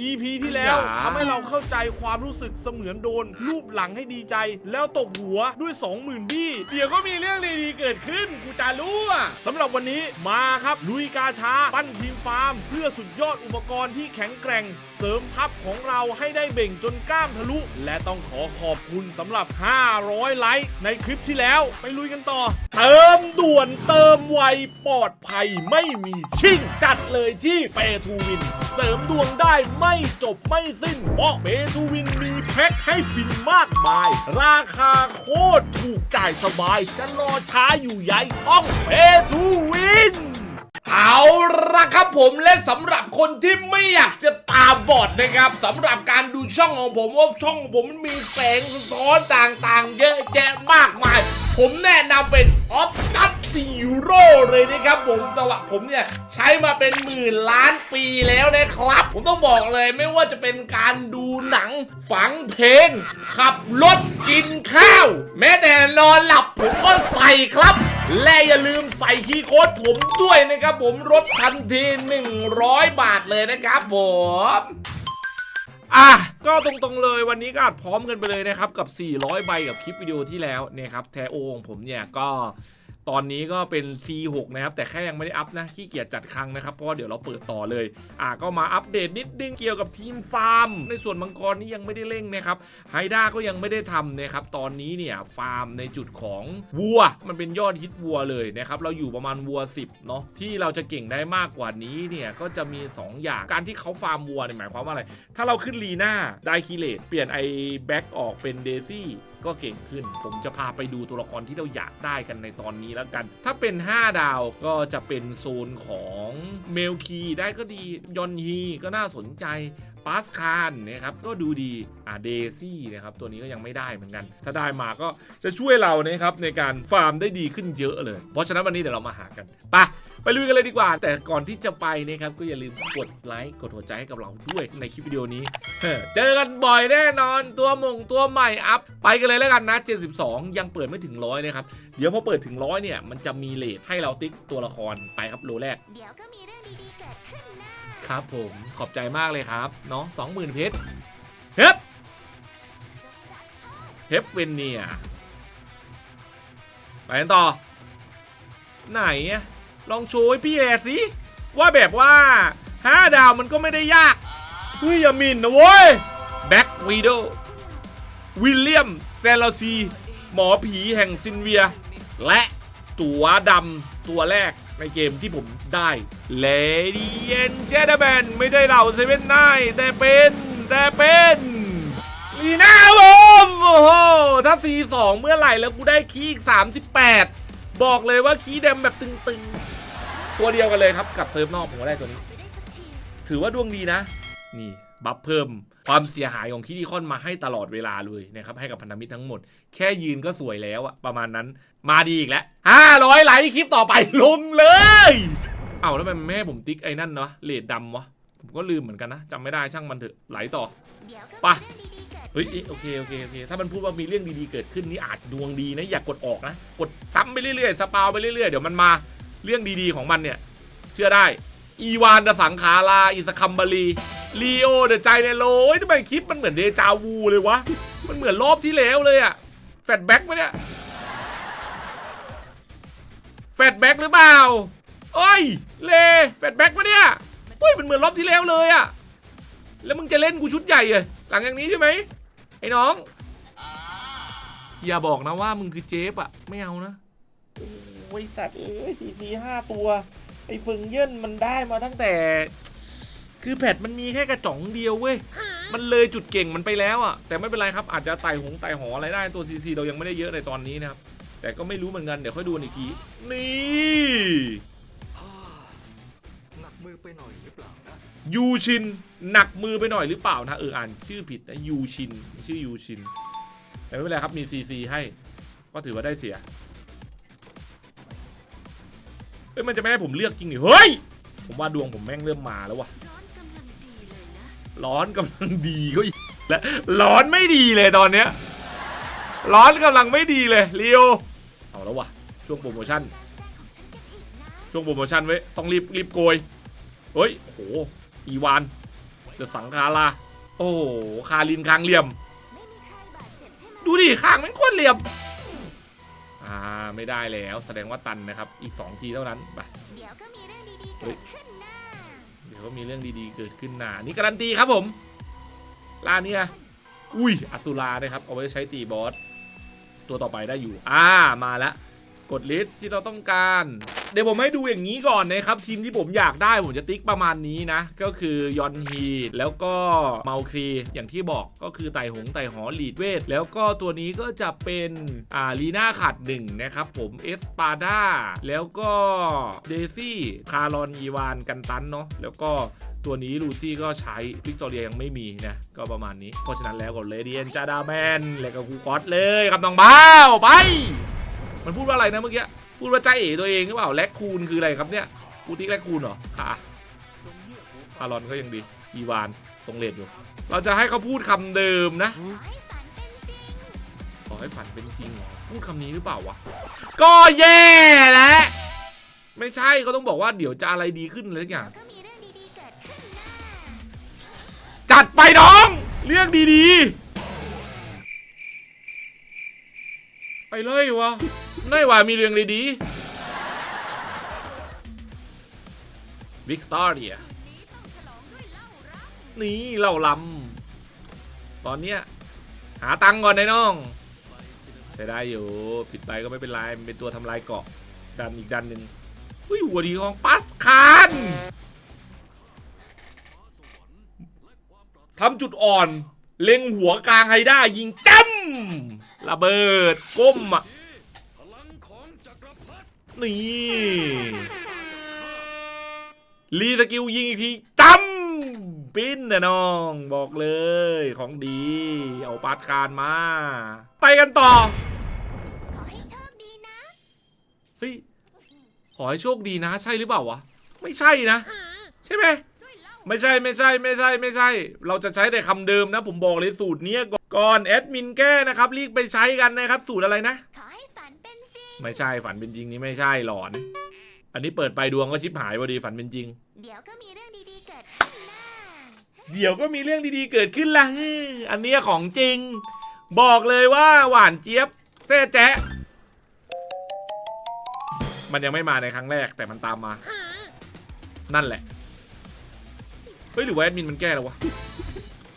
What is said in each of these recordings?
EP ที่แล้วอย่า ทำให้เราเข้าใจความรู้สึกเสมือนโดน รูปหลังให้ดีใจ แล้วตบหัวด้วย 20,000บี้ เดี๋ยวก็มีเรื่องดีๆเกิดขึ้น กูจะรู้อะสำหรับวันนี้มาครับ ลุยกาชา ปั้นทีมฟาร์ม เพื่อสุดยอดอุปกรณ์ที่แข็งแกร่ง เสริมทัพของเราให้ได้เบ่งจนกล้ามทะลุ และต้องขอขอบคุณสำหรับ 500 ไลค์ในคลิปที่แล้วไปลุยกันต่อ เติมด่วนเติมไวปลอดภัยไม่มีชิ่งจัดเลยที่เปทูวิน เสริมดวงได้ไม่จบไม่สิ้น เพราะเปทูวินมีแพ็คให้ฟินมากมาย ราคาโคตรถูกจ่ายสบาย จะรอช้าอยู่ใหญ่ต้องเปทูวินเอาละครับผมและสำหรับคนที่ไม่อยากจะตาบอดนะครับสำหรับการดูช่องของผมว่าช่องของผมมันมีแสงสะท้อนต่างๆ เยอะแยะมากมาย ผมแนะนำเป็นออฟตัส ซีโร่เลยนะครับผมสำหรับผมเนี่ยใช้มาเป็นหมื่นล้านปีแล้วนะครับ ผมต้องบอกเลยไม่ว่าจะเป็นการดูหนังฟังเพลง ขับรถกินข้าว แม้แต่นอนหลับผมก็ใส่ครับและอย่าลืมใส่คีย์โค้ดผมด้วยนะครับผมลดทันที 100 บาทเลยนะครับผมอะก็ตรงๆเลยวันนี้ก็อัดพร้อมกันไปเลยนะครับ กับ 400 ใบกับคลิปวิดีโอที่แล้วเนี่ยครับแทโอของผมเนี่ยก็ ตอนนี้ก็เป็น C6 นะครับแต่แค่ยังไม่ได้อัพนะขี้เกียจจัดครั้งนะครับเพราะว่าเดี๋ยวเราเปิดต่อเลยอะก็มาอัปเดตนิดนึงเกี่ยวกับทีมฟาร์ม ในส่วนมังกรนี่ยังไม่ได้เร่งนะครับไฮด้าก็ยังไม่ได้ทำนะครับตอนนี้เนี่ยฟาร์มในจุดของวัว มันเป็นยอดฮิตวัวเลยนะครับเราอยู่ประมาณวัว 10เนาะที่เราจะเก่งได้มากกว่านี้เนี่ยก็จะมี 2 อย่างการที่เขาฟาร์มวัวเนี่ยหมายความว่าอะไร ถ้าเราขึ้นลีน่าได้คีเลตเปลี่ยนไอแบ็กออกเป็นเดซี่ก็เก่งขึ้น ผมจะพาไปดูตัวละครที่เราอยากได้กันในตอนนี้แล้วกัน ถ้าเป็น 5 ดาวก็จะเป็นโซนของเมลคีได้ก็ดียอนฮีก็น่าสนใจ ปาสคานนะครับก็ดูดีอ่าเดซี่นะครับตัวนี้ก็ยังไม่ได้เหมือนกัน ถ้าได้มาก็จะช่วยเรานะครับในการฟาร์มได้ดีขึ้นเยอะเลย เพราะฉะนั้นวันนี้เดี๋ยวเรามาหากันไปไปลุยกันเลยดีกว่า แต่ก่อนที่จะไปนะครับก็อย่าลืมกดไลค์กดหัวใจให้กับเราด้วยในคลิปวิดีโอนี้เฮ้อเจอกันบ่อยแน่นอนตัวมงตัวใหม่อัพไปกันเลยแล้วกันนะ 72 ยังเปิดไม่ถึงร้อยนะครับ เดี๋ยวพอเปิดถึงร้อยเนี่ยมันจะมีเลทให้เราติ๊กตัวละครไปครับโลแรก เดี๋ยวก็มีเรื่องดีๆเกิดขึ้นนะ ครับผมขอบใจมากเลยครับเนาะ20,000เพชรเฮ้ยเฮฟเวนเนียไปกันต่อ ไหน ลองโชว์พี่แอร์สิ ว่าแบบว่าห้าดาวมันก็ไม่ได้ยาก เฮ้ยอย่ามินนะเว้ย แบ็กวีโดวิลเลียมเซลซี หมอผีแห่งซินเวีย และตัวดำตัวแรกในเกมที่ผมได้เลดี้เอ็นเจเดแมนไม่ได้เหล่าเซเว่นไนแต่เป็นแต่เป็นลีน่าผมโอ้โหถ้า C2 เมื่อไหร่แล้วกูได้คีย์38 บอกเลยว่าคีย์แดมแบบตึงๆ ตัวเดียวกันเลยครับกับเซิร์ฟนอกผมก็ได้ตัวนี้ ถือว่าดวงดีนะ นี่ บัฟเพิ่ม ความเสียหายของคิดิคอนมาให้ตลอดเวลาเลยนะครับให้กับพันธมิตรทั้งหมด แค่ยืนก็สวยแล้วอะประมาณนั้นมาดีอีกแล้ว500ไลค์คลิปต่อไปลงเลย เอ้าแล้วทำไมมันไม่ให้ผมติ๊กไอ้นั่นเนาะเลดดำวะผมก็ลืมเหมือนกันนะจำไม่ได้ช่างมันเถอะไหลต่อเดี๋ยวก็ไปมีเรื่องดีๆเกิดเฮ้ยขึ้นเอ๊ะโอเคโอเคโอเคถ้ามันพูดว่ามีเรื่องดีๆเกิดขึ้นนี่อาจดวงดีนะอย่ากกดออกนะกดซ้ำไปเรื่อยๆสปาวไปเรื่อยๆเดี๋ยวมันมาเรื่องดีๆของมันเนี่ย เชื่อได้ อีวานเดอะสังขาราอิสคัมบารี ลีโอเดอะใจเนโรเฮ้ยทำไมคลิปมันเหมือนเดจาวูเลยวะ มันเหมือนรอบที่แล้วเลยอะแฟดแบ็กไหมเนี่ยแฟดแบ็กหรือเปล่าเอ้ย เลแฟดแบ็กปะเนี่ยเฮ้ยมันเหมือนรอบที่แล้วเลยอะแล้วมึงจะเล่นกูชุดใหญ่เลยหลังจากนี้ใช่ไหมไอ้น้อง อย่าบอกนะว่ามึงคือเจฟอะไม่เอานะโอ้ยสัตว์เอ้ยสี่สี่ห้าตัว ไอ้ฟิงเยินมันได้มาตั้งแต่ คือแพทมันมีแค่กระจ่องเดียวเว้ย มันเลยจุดเก่งมันไปแล้วอะแต่ไม่เป็นไรครับอาจจะไต่หงไต่หออะไรได้ตัวซีซีเรายังไม่ได้เยอะในตอนนี้นะครับ แต่ก็ไม่รู้เหมือนกันเดี๋ยวค่อยดูกันอีกที นี่หนักมือไปหน่อยหรือเปล่านะยูชินหนักมือไปหน่อยหรือเปล่านะเอออ่านชื่อผิดนะยูชินชื่อยูชิน แต่ไม่เป็นไรครับมีซีซีให้ ก็ถือว่าได้เสียเอ้ยมันจะไม่ให้ผมเลือกจริงดิเฮ้ย ผมว่าดวงผมแม่งเริ่มมาแล้ววะ ร้อนกำลังดีเลยนะร้อนกำลังดีก็อีและร้อนไม่ดีเลยตอนเนี้ยร้อนกำลังไม่ดีเลยเลียวเอาแล้ววะช่วงโปรโมชั่น ช่วงโปรโมชั่นไว้ยต้องรีบรีบโกยเฮ้ยโอ้โหอีวานจะสังคาราโอ้โหคารินคางเหลี่ยม ดูดิข้างมันโคตรเหลี่ยมอ่าไม่ได้แล้วแสดงว่าตันนะครับ อีก 2 ทีเท่านั้นไปเดี๋ยวก็มีเรื่ องดีๆเฮ้เกิยดขึ้นนะเดี๋ยวก็มีเรื่องดีๆเกิดขึ้นหนานี่การันตีครับผมลานเนี่ยอุ้ยอสุรานะครับเอาไว้ใช้ตีบอสตัวต่อไปได้อยู่ อ่ามาแล้วกดลิสต์ที่เราต้องการ เดี๋ยวผมให้ดูอย่างนี้ก่อนนะครับ ทีมที่ผมอยากได้ผมจะติ๊กประมาณนี้นะ ก็คือยอนฮีแล้วก็เมาครีอย่างที่บอกก็คือไต่หงไต่หอลีดเวท แล้วก็ตัวนี้ก็จะเป็นอ่าลีน่าขาดหนึ่งนะครับผมเอสปาดาแล้วก็เดซี่คารอนอีวานกันตันเนาะแล้วก็ตัวนี้ลูซี่ก็ใช้วิกตอเรียยังไม่มีนะ ก็ประมาณนี้ เพราะฉะนั้นแล้วก็เลเดียนจาดาแมน แล้วก็คูกอตเลยครับน้องบ้าวไป มันพูดว่าอะไรนะเมื่อกี้ พูดว่าใจเอ๋ตัวเองหรือเปล่าแลกคูนคืออะไรครับเนี่ยกูติ๊กแลกคูนเหรอค่ะคารอนก็ยังดีอีวานตรงเลดอยู่ เราจะให้เขาพูดคำเดิมนะขอให้ฝันเป็นจริงพูดคำนี้หรือเปล่าวะก็แย่แล้วไม่ใช่ก็ต้องบอกว่าเดี๋ยวจะอะไรดีขึ้นเลยทุกอย่างก็มีเรื่อจัดไปน้อง เรื่องดีๆ ไปเลยวะไม่ว่ามีเรื่องดีๆบิ๊กสตาร์เดียนี่เล่าลำตอนเนี้ยหาตังก่อนไอ้น้อง ใช้ได้อยู่ผิดไปก็ไม่เป็นไร มันเป็นตัวทำลายเกาะดันอีกดันหนึ่งอุ้ยหัวดีของปัสคานทำจุดอ่อน เล็งหัวกลางให้ได้ยิงจ้ำ ระเบิดก้มอะนี่รีสกิลยิงอีกทีจำปิ้นนะน้อง บอกเลยของดี เอาปาดคานมา ไปกันต่อขอให้โชคดีนะเฮ้ยขอให้โชคดีนะ ใช่หรือเปล่าวะ ไม่ใช่นะ ใช่ไหมไม่ใช่ไม่ใช่ไม่ใช่ไม่ใช่ เราจะใช้แต่คำเดิมนะ ผมบอกเลยสูตรเนี้ย ก่อนแอดมินแก้นะครับรีบไปใช้กันนะครับ สูตรอะไรนะ ขอให้ฝันเป็นจริง ไม่ใช่ฝันเป็นจริงนี่ไม่ใช่หลอน อันนี้เปิดไปดวงก็ชิบหายพอดีฝันเป็นจริง เดี๋ยวก็มีเรื่องดีๆเกิดขึ้นนะเดี๋ยวก็มีเรื่องดีๆเกิดขึ้นละอันเนี้ยของจริง บอกเลยว่าหวานเจี๊ยบแซ่แจ๊ะมันยังไม่มาในครั้งแรกแต่มันตามมา นั่นแหละ เฮ้ยหรือว่าแอดมินมันแก้แล้ววะ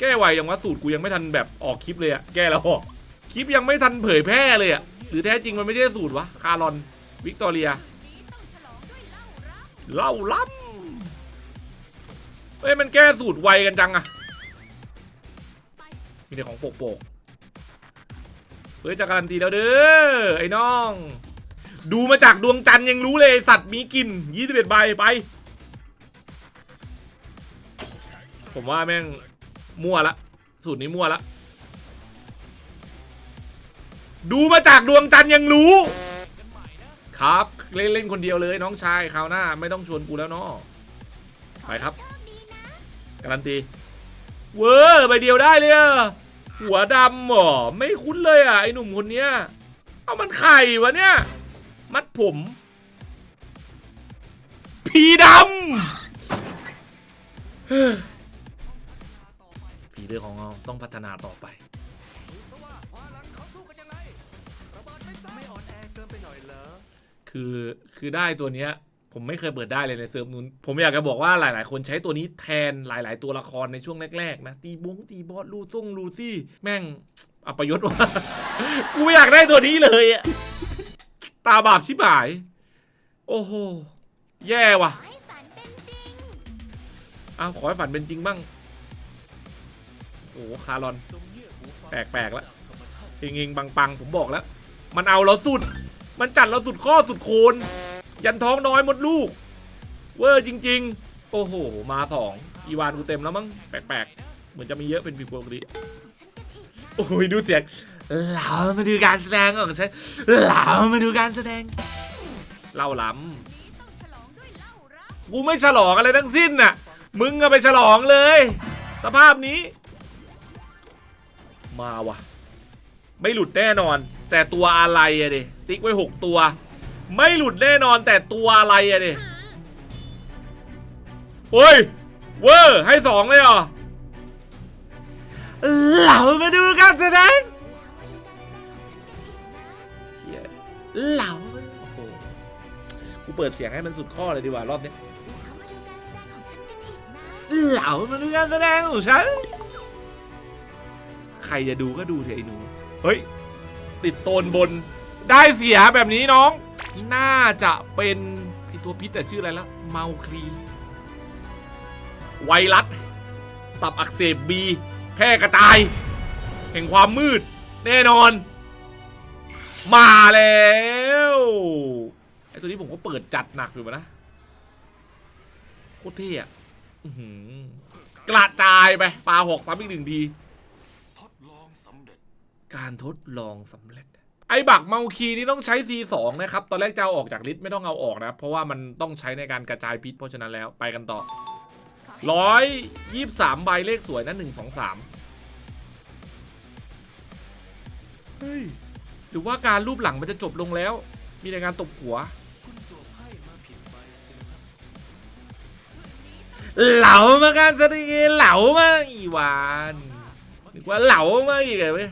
แก้ไวยังว่าสูตรกูยังไม่ทันแบบออกคลิปเลยอะแก้แล้วออกคลิปยังไม่ทันเผยแพร่เลยอะหรือแท้จริงมันไม่ใช่สูตรวะคารอนวิกตอเรียเล่าล้ำเฮ้ยมันแก้สูตรไวกันจังอะมีแต่ของโปกโปกๆเฮ้ยจะการันตีแล้วเด้อไอ้น้อง ดูมาจากดวงจันทร์ยังรู้เลยสัตว์มีกิน21ใบไป ผมว่าแม่ง มั่วละ สูตรนี้มั่วละ ดูมาจากดวงจันทร์ยังรู้ ครับเล่นเล่นคนเดียวเลยน้องชายคราวหน้า ไม่ต้องชวนกูแล้วเนาะไปครับ การันตี เวอร์ใบเดียวได้เลยหัวดำหรอไม่คุ้นเลยอะไอ้หนุ่มคนเนี้ยเอามันไข่วะเนี่ย มัดผมผีดำ เฮ้ยฝีเรือของเราต้องพัฒนาต่อไปไม่อ่อนแอเกินไปหน่อยเหรอคือคือได้ตัวเนี้ยผมไม่เคยเปิดได้เลยในเซิร์ฟนู้นผมอยากจะบอกว่าหลาย ๆ คนใช้ตัวนี้แทนหลาย ๆ ตัวละครในช่วงแรก ๆ นะ ตีบงตีบอสลูซ่งลูซี่ แม่งอัปยศว่ะกูอยากได้ตัวนี้เลยอะตาบาปชิบหาย โอ้โห แย่ว่ะขอให้ฝันเป็นจริงเอาขอให้ฝันเป็นจริงบ้าง โอ้คารอน แปลกๆแล้วเฮงๆปังๆ ผมบอกแล้ว มันเอาเราสุด มันจัดเราสุดข้อสุดโคน ยันท้องน้อยหมดลูก เวอร์จริง ๆ โอ้โห มาสองอีวานกูเต็มแล้วมั้ง แปลกๆ เหมือนจะมีเยอะเป็นผิดปกติโอ้ยดูเสียงเรามาดูการแสดงของฉันเรามาดูการแสดง เล่าล้ำกูไม่ฉลองอะไรทั้งสิ้นน่ะ มึงก็ไปฉลองเลย สภาพนี้ มาว่ะ ไม่หลุดแน่นอน แต่ตัวอะไรอะดิติ๊กไว้หกตัว ไม่หลุดแน่นอนแต่ตัวอะไรอะดิโอ้ยเวอร์ให้สองเลยเหรอเรามาดูการแสดงเชี่ยเรากูเปิดเสียงให้มันสุดข้อเลยดีกว่ารอบนี้แล้วมาดูการแสดงของฉันกันอีกนะเหล่ามาดูการแสดงของฉัน รจะดูก็ดูเถอะไอ้หนู เฮ้ย ติดโซนบน ได้เสียแบบนี้น้อง น่าจะเป็นไอตัวพิษแต่ชื่ออะไรละเมาครี ไวรัส ตับอักเสบบี แพร่กระจาย แห่งความมืด แน่นอน มาแล้วไอตัวนี้ผมก็เปิดจัดหนักอยู่นะโคตรเท่อะกระจายไปปลาหกซ้ำอีกหนึ่งที องสำเร็จ การทดลองสำเร็จ ไอ้บักเมาคีนี่ต้องใช้ C2 นะครับ ตอนแรกจะเอาออกจากลิสต์ไม่ต้องเอาออกนะ เพราะว่ามันต้องใช้ในการกระจายพิษเพราะฉะนั้นแล้วไปกันต่อร้อยยี่สามใบเลขสวยนะหนึ่งสองสามเฮ้ย หรือว่าการรูปหลังมันจะจบลงแล้ว มีในการตบหัว เหลามาการแสดงเหลามาอีวาน นึกว่าเหลามาอีกเลยเว้ย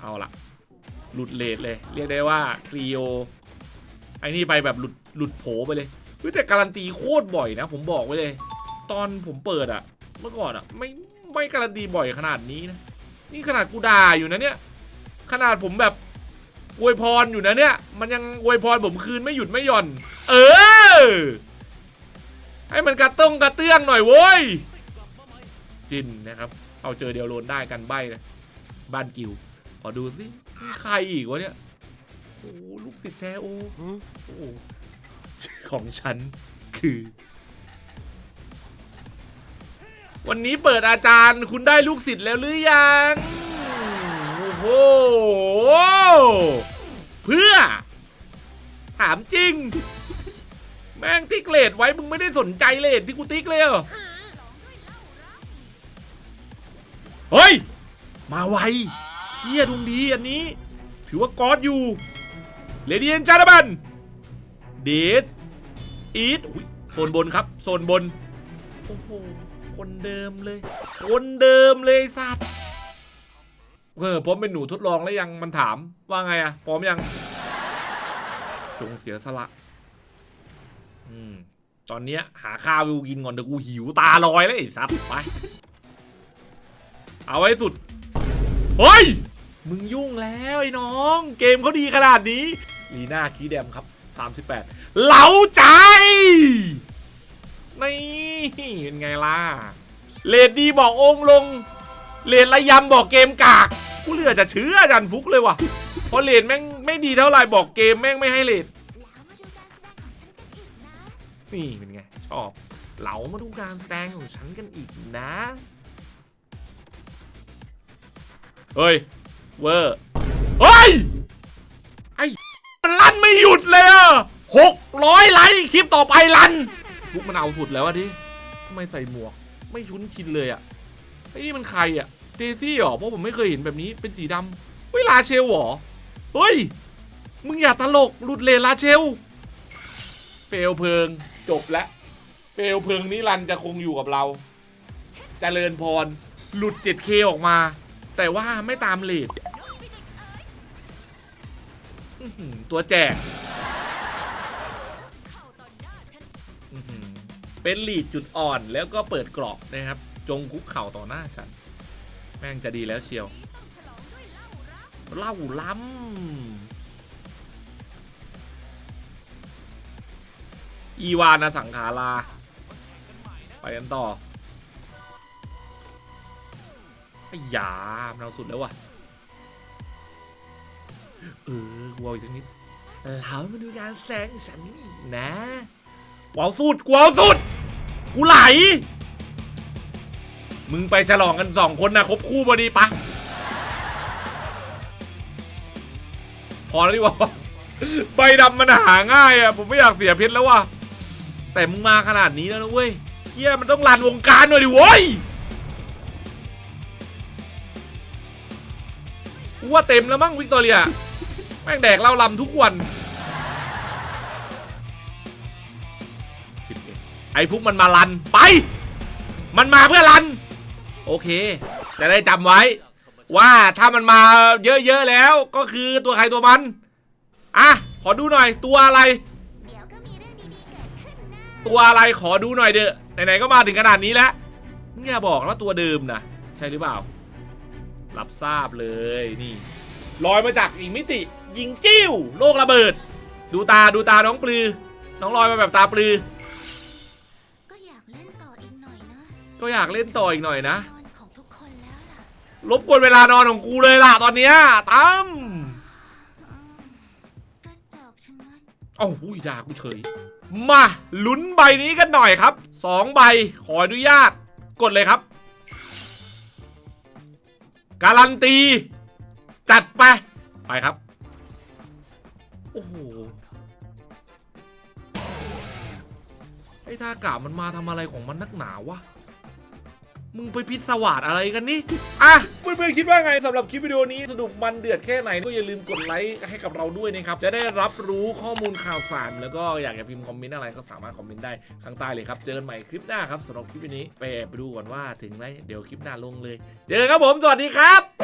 เอาละหลุดเลทเลย เรียกได้ว่าครีโอไอ้นี่ไปแบบหลุดหลุดโผไปเลยเฮ้ยแต่การันตีโคตรบ่อยนะ ผมบอกไว้เลย ตอนผมเปิดอะเมื่อก่อนอะไม่ไม่การันตีบ่อยขนาดนี้นะนี่ขนาดกูด่าอยู่นะเนี่ย ขนาดผมแบบอวยพรอยู่นะเนี่ย มันยังอวยพรผมคืนไม่หยุดไม่หย่อน เออ ให้มันกระต้องกระเตื้องหน่อยโว้ยจินนะครับ เอาเจอเดียวโลนได้กันใบนะบ้านกิวขอดูสิใครอีกวะเนี่ยโอ้ลูกศิษย์แท้โอโอ้ของฉันคือ วันนี้เปิดอาจารย์คุณได้ลูกศิษย์แล้วหรือยังโอ้โหเพื่อ ถามจริง แม่งติ๊กเลดไว้ มึงไม่ได้สนใจเลดที่กูติ๊กเลยเหรอเฮ้ย มาไวเชี่ยดวงดีอันนี้ ถือว่ากอดอยู่เลดี้แอนจาร์บันเดทอีทโซนบนครับ โซนบน โอ้โห คนเดิมเลย คนเดิมเลยสัตว์เออผมเป็นหนูทดลองแล้วยังมันถามว่าไงอะพร้อมยัง จงเสียสละ อืมตอนเนี้ยหาข้าววิวกินก่อนเดี๋ยวกูหิวตาลอยแล้วไอ้สัตว์ไป เอาไว้สุด เฮ้ย มึงยุ่งแล้วไอ้น้อง เกมเขาดีขนาดนี้ ลีน่าคีแดมครับ 38 เหลาใจ นี่ เป็นไงล่ะ เลดดีบอกองลง เลนระยำบอกเกมกาก กูเหลือจะเชื่ออาจารย์ฟุกเลยว่ะเพราะเลนแม่งไม่ดีเท่าไหร่บอกเกมแม่งไม่ให้เลด นี่เป็นไง ชอบ เหลามาดูการแสดงของฉันกันอีกนะ เฮ้ย เวอร์เฮ้ย ไอ้มันลั่นไม่หยุดเลยอะหกร้อยไลค์คลิปต่อไปลั่นฟุกมันเอาสุดแล้วอะดิทำไมใส่หมวก ไม่ชุนชินเลยอะไอ้นี่มันใครอะเดซี่เหรอ เพราะผมไม่เคยเห็นแบบนี้เป็นสีดำเฮ้ยลาเชลเหรอ เฮ้ย มึงอย่าตลกหลุดเลลาเชลเปลวเพลิง จบแล้วเปลวเพลิงนิรันดร์จะคงอยู่กับเราจเจริญพร หลุด 7K ออกมา แต่ว่าไม่ตามเลทอื้อหือตัวแจกเป็นลีดจุดอ่อนแล้วก็เปิดกรอบนะครับ จงคุกเข่าต่อหน้าฉัน แม่งจะดีแล้วเชียว เล่าล้ำ อีวานะสังขาราไปกันต่อไอ้ยามเอาสุดแล้วว่ะ เออกูเอาอีกสักนิดเรามาดูการแสงฉันอีกนะกูเอาสุดกูเอาสุด กูไหล มึงไปฉลองกันสองคนนะครบคู่พอดีปะพอแล้วดีกว่าใบดำมันหาง่ายอะผมไม่อยากเสียเพชรแล้วว่ะ แต่มึงมาขนาดนี้แล้วนะเว้ยเฮียมันต้องรันวงการหน่อยดิเว้ยว่าเต็มแล้วมั้งวิกตอเรีย แม่งแดกเล้าลำทุกวันไอ้ฟุกมันมารันไป มันมาเพื่อรัน โอเค จะได้จำไว้ ว่าถ้ามันมาเยอะๆแล้วก็คือตัวใครตัวมัน อะ ขอดูหน่อยตัวอะไร ตัวอะไรขอดูหน่อยเด้อไหนๆก็มาถึงขนาดนี้แล้วมึงอย่าบอกว่าตัวเดิมนะใช่หรือเปล่า รับทราบเลยนี่ลอยมาจากอีกมิติ ยิงจิ้วโลกระเบิด ดูตาดูตาน้องปลือ น้องลอยมาแบบตาปลือ ก็อยากเล่นต่ออีกหน่อยนะก็อยากเล่นต่ออีกหน่อยนะ นอนของทุกคนแล้วล่ะรบกวนเวลานอนของกูเลยล่ะตอนเนี้ยตั้มอืมกระจอกชะมัด เอ้าหุยด่ากูเฉย มาลุ้นใบนี้กันหน่อยครับสองใบขออนุญาต กดเลยครับ การันตี จัดไป ไปครับ โอ้โห ไอ้ท่ากามันมาทำอะไรของมันนักหนาวะ มึงไปพิศวาสอะไรกันนี่ อะเพื่อนๆคิดว่าไงสำหรับคลิปวิดีโอนี้สนุกมันเดือดแค่ไหนก็อย่าลืมกดไลค์ให้กับเราด้วยนะครับ จะได้รับรู้ข้อมูลข่าวสาร แล้วก็อยากจะพิมพ์คอมเมนต์อะไรก็สามารถคอมเมนต์ได้ข้างใต้เลยครับ เจอกันใหม่คลิปหน้าครับสำหรับคลิปวิดีโอนี้ไปแอบไปดูก่อนว่าถึงไหมเดี๋ยวคลิปหน้าลงเลย เจอกันครับผมสวัสดีครับ